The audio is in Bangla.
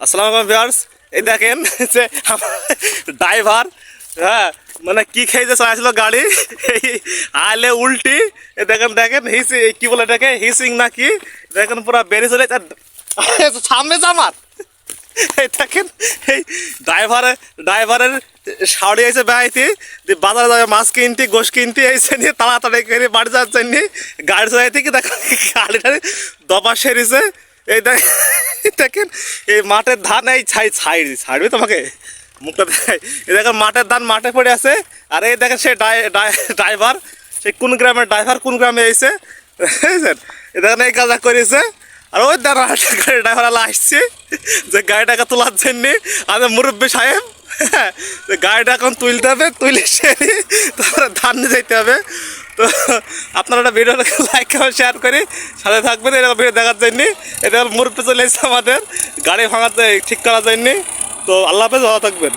আসসালামু আলাইকুম ভিউয়ার্স। এই দেখেন যে ড্রাইভার হ্যাঁ মানে কি খেয়েছে চালাইছিল গাড়ি? আলে উল্টি দেখেন দেখেন, হিস কি বলে এটাকে? হিসিং না কি দেখেন, পুরো বেরিয়ে চলে সামনে জামার এই দেখেন, এই ড্রাইভারের ড্রাইভারের শাড়ি এসে বেড়াইতে বাজারে যাবে, মাছ কিনতে, গোশ কিনতে এসে নিয়ে তাড়াতাড়ি করে বাড়ি যাচ্ছে নি। গাড়ি চালাইতে কি দেখেন গাড়িটা দপা সেরিছে। এই দেখ দেখেন এই মাঠের ধান এই ছাই ছাই ছাড়বি তোমাকে? মুখটা দেখাই। এই দেখেন মাঠের ধান মাঠে পড়ে আছে। আর এই দেখেন সে ড্রাইভার সে কোন গ্রামের ড্রাইভার কোন গ্রামে এসে এই দেখেন এই কাজটা করেছে। আর ওই দাঁড়া গাড়ি ড্রাইভার আসছে। যে গাড়িটাকে তোলার জন্য আমাদের মুরব্বী সাহেব হ্যাঁ, গাড়িটা এখন তুলতে হবে তুলে সে তারপরে ধান যেতে হবে। তো আপনারা একটা ভিডিও লাইক করে শেয়ার করি সাথে থাকবেন। এরকম ভিডিও দেখার জন্যে। এটা চলে এসেছে আমাদের। গাড়ি ভাঙাতে ঠিক করার জন্যে। তো আল্লাহ হাফেজ, ভালো থাকবেন।